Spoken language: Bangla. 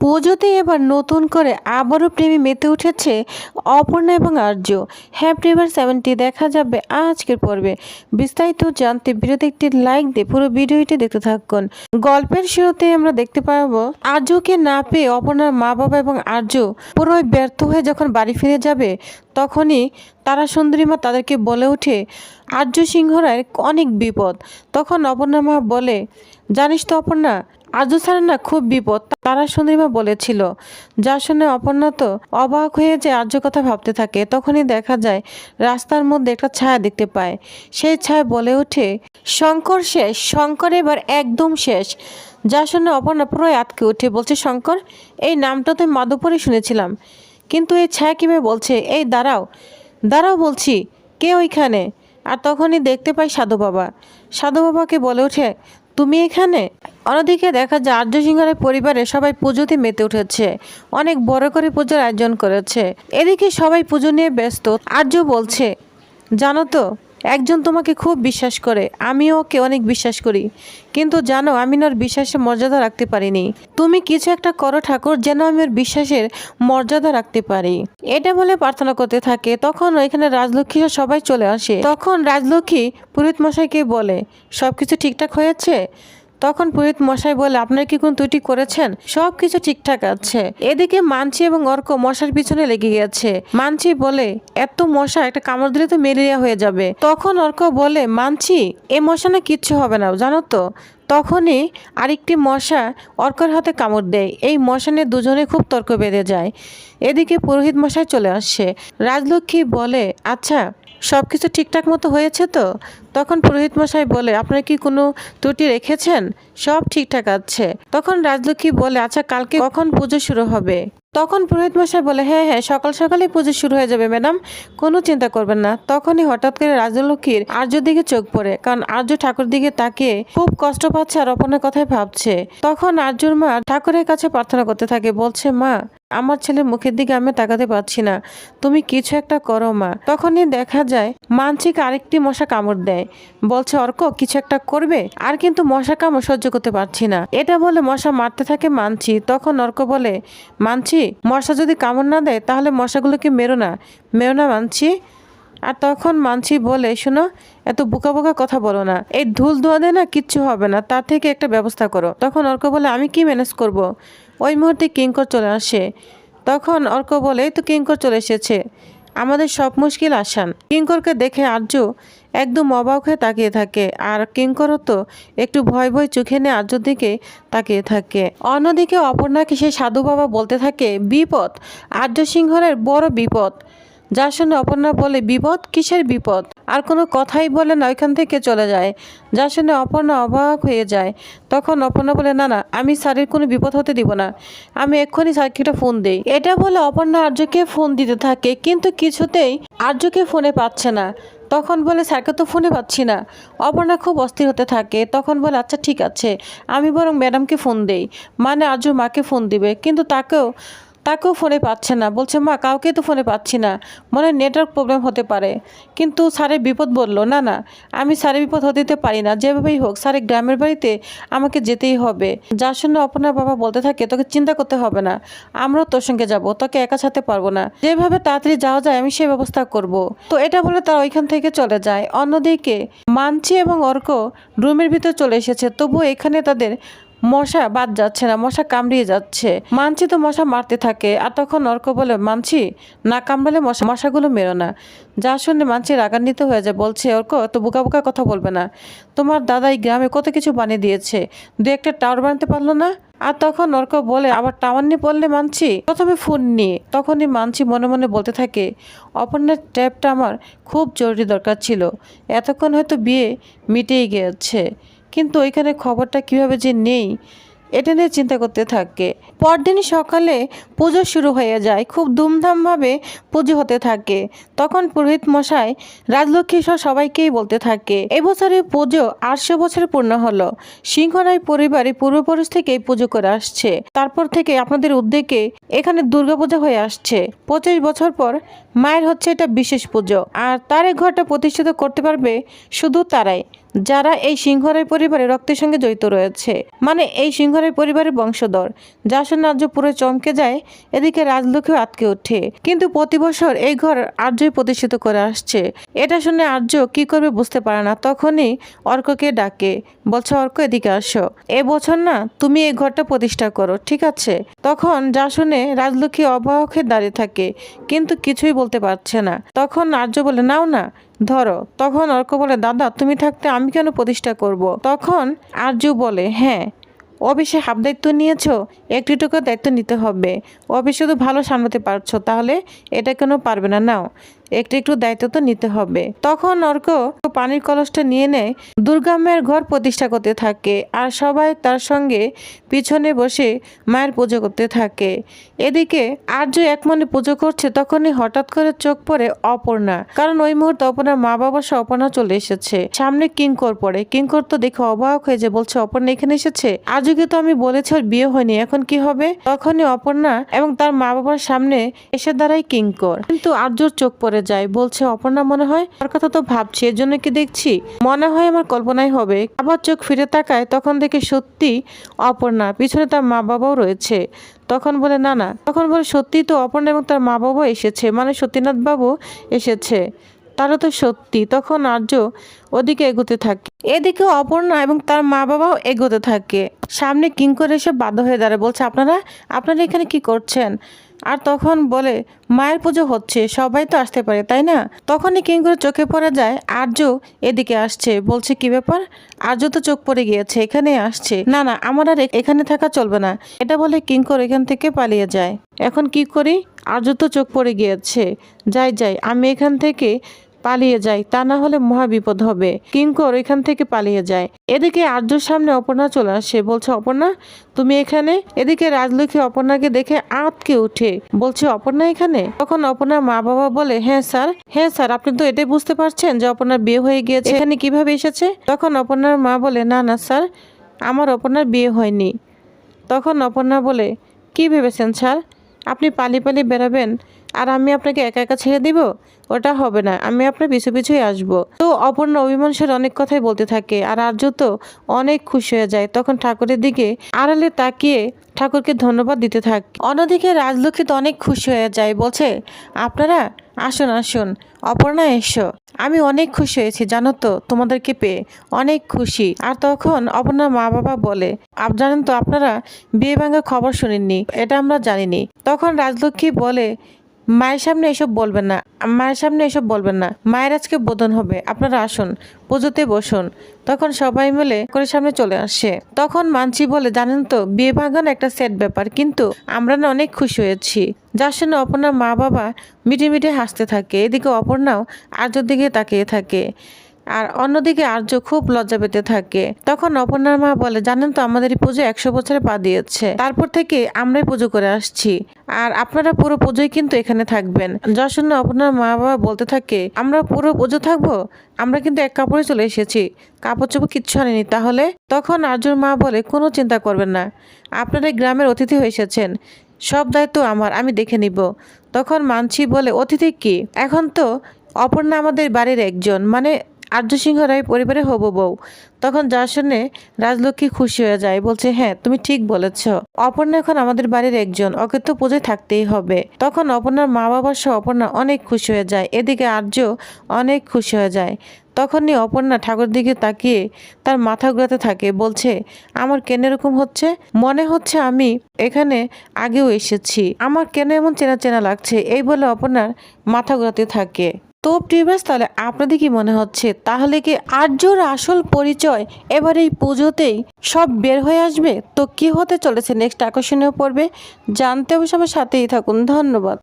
পুজোতে এবার নতুন করে আবারও প্রেমে মেতে উঠেছে অপর্ণা এবং আর্য। হ্যাপ এবার সেভেন্টি দেখা যাবে আজকের পর্বে। বিস্তারিত জানতে ভিডিওতে একটি লাইক দিয়ে পুরো ভিডিওটি দেখতে থাকুন। গল্পের শুরুতে আমরা দেখতে পাবো আর্যকে না পেয়ে অপর্ণার মা বাবা এবং আর্য পুরোই ব্যর্থ হয়ে যখন বাড়ি ফিরে যাবে, তখনই তারা সুন্দরীমা তাদেরকে বলে ওঠে, আর্য সিংহরায় অনেক বিপদ। তখন অপর্ণা মা বলে, জানিস তো অপর্ণা ছাড়া না খুব বিপদ, তারা সুন্দরীমা বলেছিল। যা শুনে অপর্ণা তো অবাক হয়ে যে আর্য কথা ভাবতে থাকে। তখনই দেখা যায়, রাস্তার মধ্যে একটা ছায়া দেখতে পায়। সেই ছায়া বলে ওঠে, শঙ্কর শেষ, শঙ্কর এবার একদম শেষ। যা শুনে অপর্ণা পুরোই আটকে ওঠে, বলছে, শঙ্কর, এই নামটা তো মাধবপুরে শুনেছিলাম। কিন্তু এই ছায়া কীভাবে বলছে? এই দাঁড়াও দাঁড়াও বলছি, কে ওইখানে? আর তখনই দেখতে পাই সাধু বাবা। সাধু বাবাকে বলে ওঠে তুমি এখানে? অন্যদিকে দেখা যায় আর্য সিংহের পরিবারে সবাই পুজোতে মেতে উঠেছে। অনেক বড় করে পুজোর আয়োজন করেছে। এদিকে সবাই পুজো নিয়ে ব্যস্ত। আর্য বলছে, জানো তো একজন তোমাকে খুব বিশ্বাস করে, আমিও ওকে অনেক বিশ্বাস করি। কিন্তু জানো, আমি ওর বিশ্বাসের মর্যাদা রাখতে পারিনি। তুমি কিছু একটা করো ঠাকুর, যেন আমি ওর বিশ্বাসের মর্যাদা রাখতে পারি। এটা বলে প্রার্থনা করতে থাকে। তখন ওইখানে রাজলক্ষ্মী সবাই চলে আসে। তখন রাজলক্ষ্মী পুরোহিত মশাইকে বলে সব কিছু ঠিকঠাক হয়েছে? তখন পুরোহিত মশাই বলে, আপনার কি কোন ত্রুটি করেছেন? সব কিছু ঠিকঠাক আছে। এদিকে মানছি এবং অর্ক মশার পিছনে লেগে গেছে মানছি বলে, এত মশা, একটা কামড় দিলে তো ম্যালেরিয়া হয়ে যাবে। তখন অর্ক বলে, মানছি, এ মশা না কিচ্ছু হবে না, জানো তো? তখনই আরেকটি মশা অর্কর হাতে কামড় দেয়। এই মশা নিয়ে দুজনে খুব তর্ক বেঁধে যায়। এদিকে পুরোহিত মশাই চলে আসছে রাজলক্ষ্মী বলে আচ্ছা সব কিছু ঠিকঠাক মতো হয়েছে তো? তখন পুরোহিত মশাই বলে, আপনারা কি কোনো ত্রুটি রেখেছেন? সব ঠিকঠাক আছে। তখন রাজলক্ষ্মী বলে আচ্ছা কালকে কখন পুজো শুরু হবে? তখন পুরোহিত মশাই বলে হ্যাঁ হ্যাঁ সকাল সকালেই পুজো শুরু হয়ে যাবে, ম্যাডাম। কোনো চিন্তা করবেন না। তখনই হঠাৎ করে রাজলক্ষ্মীর আর্য দিকে চোখ পড়ে, কারণ আর্য ঠাকুর দিকে তাকে খুব কষ্ট পাচ্ছে আর অপনের কথাই ভাবছে। তখন আর্যর মা ঠাকুরের কাছে প্রার্থনা করতে থাকে, বলছে, মা, আমার ছেলের মুখের দিকে আমি তাকাতে পারছি না। তুমি কিছু একটা করো, মা। তখনই দেখা যায়, মানসিক আরেকটি মশা কামড় দেয়। বলছে, অর্ক, কিছু একটা করবে? আর কিন্তু মশা কামড় সহ্য করতে পারছি না। এটা বলে মশা মারতে থাকে মানছি। তখন অর্ক বলে, মানছি, মশা যদি কামড় না দেয়, তাহলে মশাগুলোকে মেরো না। মেরো না, মানছি? আর তখন মানছি বলে, শোনো, এত বোকা বোকা কথা বলো না। এই ধুল ধোয়া দেয় না কিচ্ছু হবে না, তার থেকে একটা ব্যবস্থা করো। তখন অর্ক বলে, আমি কি ম্যানেজ করব। ওই মুহূর্তে কিঙ্কর চলে আসে। তখন অর্ক বলে তো কিঙ্কর চলে এসেছে। আমাদের সব মুশকিল আসান। কিঙ্করকে দেখে আর্য একদম অবাক হয়ে তাকিয়ে থাকে। আর কিঙ্করও তো একটু ভয় ভয় চোখে নিয়ে আর্যর দিকে তাকিয়ে থাকে। অন্যদিকে অপর্ণাকে সেই সাধু বাবা বলতে থাকে, বিপদ, আর্য সিংহরের বড় বিপদ। যার শুনে অপর্ণা বলে, বিপদ? কিসের বিপদ? আর কোনো কথাই বলে না, ওইখান থেকে চলে যায়। যার শুনে অপর্ণা অবাক হয়ে যায়। তখন অপর্ণা বলে, না না, আমি স্যারের কোনো বিপদ হতে দিব না। আমি এক্ষুনি স্যারকে একটা ফোন দিই। এটা বলে অপর্ণা আর্যকে ফোন দিতে থাকে, কিন্তু কিছুতেই আর্যকে ফোনে পাচ্ছে না। তখন বলে, স্যারকে তো ফোনে পাচ্ছি না। অপর্ণা খুব অস্থির হতে থাকে। তখন বলে আচ্ছা ঠিক আছে। আমি বরং ম্যাডামকে ফোন দেই। মানে আজও মাকে ফোন দিবে। কিন্তু তাকেও তাকেও ফোনে পাচ্ছে না। বলছে, মা কাউকে তো ফোনে পাচ্ছি না। মনে নেটওয়ার্ক প্রবলেম হতে পারে। কিন্তু স্যারের বিপদ বলল, না না, আমি স্যারের বিপদ হতে দিতে পারি না। যেভাবেই হোক স্যারের গ্রামের বাড়িতে আমাকে যেতেই হবে। যার শুনে আপনার বাবা বলতে থাকে, তোকে চিন্তা করতে হবে না। আমরাও তোর সঙ্গে যাব। তোকে একা ছাড়তে পারব না। যেভাবে তাড়াতাড়ি যাওয়া যায়, আমি সেই ব্যবস্থা করব। তো এটা বলে তারা ওইখান থেকে চলে যায়। অন্যদিকে মানছি এবং অর্ক রুমের ভিতর চলে এসেছে। তবুও এখানে তাদের মশা বাদ যাচ্ছে না, মশা কামড়িয়ে যাচ্ছে। মানছি তো মশা মারতে থাকে, আর তখন অর্ক বলে, মানছি? না, কামড়ালে মশা, মশাগুলো মেরো না। যা শুনে মানছি রাগান্বিত হয়ে যায়, বলছে, অর্ক, তো বোকা বোকা কথা বলবে না। তোমার দাদা এই গ্রামে কত কিছু বানিয়ে দিয়েছে। দু একটা টাওয়ার বানাতে পারল না? আর তখন অর্ক বলে, আবার টাওয়ার নিয়ে বললে মানছি? প্রথমে ফোন নিয়ে তখনই মানছি মনে মনে বলতে থাকে, অপর্ণার ট্যাপটা আমার খুব জরুরি দরকার ছিল। এতক্ষণ হয়তো বিয়ে মিটেই গিয়েছে। কিন্তু ওইখানে খবরটা কীভাবে যে নেই, এটা নিয়ে চিন্তা করতে থাকে। পরদিন সকালে পুজো শুরু হয়ে যায়, খুব ধুমধামভাবে পুজো হতে থাকে। তখন পুরোহিত মশাই রাজলক্ষ্মী সহ সবাইকেই বলতে থাকে এবছরে পুজো আটশো বছর পূর্ণ হলো। সিংহরায় পরিবারে পূর্বপুরুষ থেকেই পুজো করে আসছে। তারপর থেকে আপনাদের উদ্যোগে এখানে দুর্গাপূজা হয়ে আসছে। পঁচিশ বছর পর মায়ের হচ্ছে এটা বিশেষ পুজো। আর তার এই ঘরটা প্রতিষ্ঠিত করতে পারবে শুধু তারাই। যারা এই সিংহরাই পরিবারের রক্তের সঙ্গে জড়িত রয়েছে মানে এই সিংহরাই পরিবারের বংশধর, যা শুনে আর্য পুরো চমকে যায়, এদিকে রাজলক্ষ্মীও আটকে ওঠে। কিন্তু প্রতি বছর এই ঘর আর্যই প্রতিষ্ঠিত করে আসছে। এটা শুনে আর্য কি করবে বুঝতে পারে না। তখনই অর্ককে ডাকে, বলছে, অর্ক, এদিকে আসো। এবছর না তুমি এই ঘরটা প্রতিষ্ঠা করো, ঠিক আছে? তখন যা শুনে রাজলক্ষ্মী হয়ে দাঁড়িয়ে থাকে, কিন্তু কিছুই বলতে পারছে না। তখন আর্য বলে, নাও না ধরো, তখন অর্ক বলে, দাদা, তুমি থাকতে আমি কেন প্রতিষ্ঠা করব। তখন আরজু বলে হ্যাঁ অফিসে হাফ দায়িত্ব নিয়েছো একটুটুকু দায়িত্ব নিতে হবে। অফিস শুধু ভালো সামলাতে পারছ, তাহলে এটা কেন পারবে না? নাও। একটু একটু দায়িত্ব তো নিতে হবে। তখন অর্ক পানির কলসটা নিয়ে নেয় দুর্গা মায়ের ঘর প্রতিষ্ঠা করতে থাকে আর সবাই তার সঙ্গে পিছনে বসে মায়ের পুজো করতে থাকে। এদিকে আর্য এক মনে পুজো করছে তখনই হঠাৎ করে চোখ পড়ে অপর্ণা। কারণ ওই মুহূর্তে অপর্ণার মা বাবা সহ অপর্ণা চলে এসেছে। সামনে কিঙ্কর পড়ে। কিঙ্কর তো দেখে অবাক হয়ে যে বলছে, অপর্ণা এখানে এসেছে? আজকে তো আমি বলেছি ওর বিয়ে হয়নি, এখন কি হবে? তখনই অপর্ণা এবং তার মা বাবার সামনে এসে দাঁড়ায় কিঙ্কর। কিন্তু আর্যর চোখ পড়ে যায় বলছে, অপর্ণা, মনে হয় তার কথা তো ভাবছি এর জন্য কি দেখছি? মনে হয় আমার কল্পনাই হবে। আবার চোখ ফিরে তাকায়, তখন দেখে সত্যি অপর্ণা, পিছনে তার মা বাবাও রয়েছে। তখন বলে, না না। তখন বলে সত্যি তো অপর্ণা এবং তার মা বাবা এসেছে মানে সত্যিনাথ বাবু এসেছে। তারা তো সত্যি। তখন আর্য ওদিকে এগোতে থাকে। এদিকে অপর্ণা এবং তার মা বাবাও এগোতে থাকে। সামনে কিঙ্কর এসে বাধ্য হয়ে দাঁড়ায়, বলছে, আপনারা আপনারা এখানে কি করছেন? আর তখন বলে, মায়ের পুজো হচ্ছে, সবাই তো আসতে পারে, তাই না? তখনই কিঙ্করের চোখে পড়া যায় আর্য এদিকে আসছে, বলছে, কি ব্যাপার? আর্য তো চোখ পড়ে গিয়েছে, এখানে আসছে। না না, আমার আর এখানে থাকা চলবে না। এটা বলে কিঙ্কর এখান থেকে পালিয়ে যায়। এখন কি করি? আর্য তো চোখ পড়ে গিয়েছে। যাই যাই, আমি এখান থেকে পালিয়ে যায়, তা না হলে মহা বিপদ হবে। কিঙ্কর এখান থেকে পালিয়ে যায়। এদিকে আর্যর সামনে অপর্ণা চলে আসে। বলছে, অপর্ণা, তুমি এখানে? এদিকে রাজলক্ষ্মী অপর্ণাকে দেখে আঁতকে উঠে। বলছে, অপর্ণা এখানে? তখন অপর্ণার মা বাবা বলে হ্যাঁ স্যার হ্যাঁ স্যার, আপনি তো এটাই বুঝতে পারছেন যে অপর্ণার বিয়ে হয়ে গিয়েছে। এখানে কীভাবে এসেছে? তখন অপর্ণার মা বলে, না না স্যার, আমার অপর্ণার বিয়ে হয়নি। তখন অপর্ণা বলে, কি ভেবেছেন স্যার? আপনি পালি পালি বেরাবেন আর আমি আপনাকে একা একা ছেড়ে দিব? ওটা হবে না, আমি আপনার পিছু পিছুই আসব। তো অপর্ণা অভিমানসের অনেক কথাই বলতে থাকে আর আর্য তো অনেক খুশি হয়ে যায়। তখন ঠাকুরের দিকে আড়ালে তাকিয়ে ঠাকুরকে ধন্যবাদ দিতে থাকে। অন্যদিকে রাজলক্ষ্মী তো অনেক খুশি হয়ে যায়, বলছে, আপনারা আসুন আসুন, অপর্ণা এসো। আমি অনেক খুশি হয়েছি, জানো তো, তোমাদেরকে পেয়ে। অনেক খুশি। আর তখন অপর্ণার মা বাবা বলে, আপ জানেন তো, আপনারা বিয়ে ভাঙার খবর শুনেননি, এটা আমরা জানিনি। তখন রাজলক্ষ্মী বলে মায়ের সামনে এসব বলবেন না, মায়ের সামনে এসব বলবেন না। মায়ের আজকে বোধন হবে। আপনারা আসুন, পুজোতে বসুন। তখন সবাই মিলে করে সামনে চলে আসে। তখন মানছি বলে, জানেন তো, বিয়ে ভাঙানো একটা সেট ব্যাপার, কিন্তু আমরা না অনেক খুশি হয়েছি। যার সঙ্গে অপর্ণার মা বাবা মিটে মিটে হাসতে থাকে, এদিকে অপর্ণাও আর্যর দিকে তাকিয়ে থাকে। আর অন্যদিকে আর্য খুব লজ্জা পেতে থাকে। তখন অপর্ণার মা বলে, জানেন তো আমাদের এই পুজো একশো বছরে পা দিয়েছে। তারপর থেকে আমরাই পুজো করে আসছি। আর আপনারা পুরো পুজোই কিন্তু এখানে থাকবেন। যার শুনে অপর্ণার মা বাবা বলতে থাকে, আমরা পুরো পুজো থাকব? আমরা কিন্তু এক কাপড়ে চলে এসেছি। কাপড় চোপড় কিচ্ছু আনেনি তাহলে? তখন আর্যর মা বলে, কোনো চিন্তা করবেন না। আপনারা গ্রামের অতিথি হয়ে এসেছেন। সব দায়িত্ব আমার, আমি দেখে নিব। তখন মানছি বলে, অতিথি কি? এখন তো অপর্ণা আমাদের বাড়ির একজন। মানে আর্য সিংহ রায় পরিবারে হব বউ। তখন যা শুনে রাজলক্ষ্মী খুশি হয়ে যায়, বলছে হ্যাঁ তুমি ঠিক বলেছ। অপর্ণা এখন আমাদের বাড়ির একজন, ওকে তো পুজোয় থাকতেই হবে। তখন অপর্ণার মা বাবা সহ অপর্ণা অনেক খুশি হয়ে যায়। এদিকে আর্য অনেক খুশি হয়ে যায়। তখনই অপর্ণা ঠাকুর দিকে তাকিয়ে তার মাথা ঘোরাতে থাকে, বলছে, আমার কেন এরকম হচ্ছে? মনে হচ্ছে আমি এখানে আগেও এসেছি। আমার কেন এমন চেনা চেনা লাগছে? এই বলে অপর্ণার মাথা ঘোরাতে থাকে। তো প্রিভাস তাহলে আপনাদের কি মনে হচ্ছে? তাহলে কি আর্যর আসল পরিচয় এবার এই পুজোতেই সব বের হয়ে আসবে? তো কি হতে চলেছে? নেক্সট আকর্ষণীয় পর্বে জানতে অবশ্য আমার সাথেই থাকুন। ধন্যবাদ।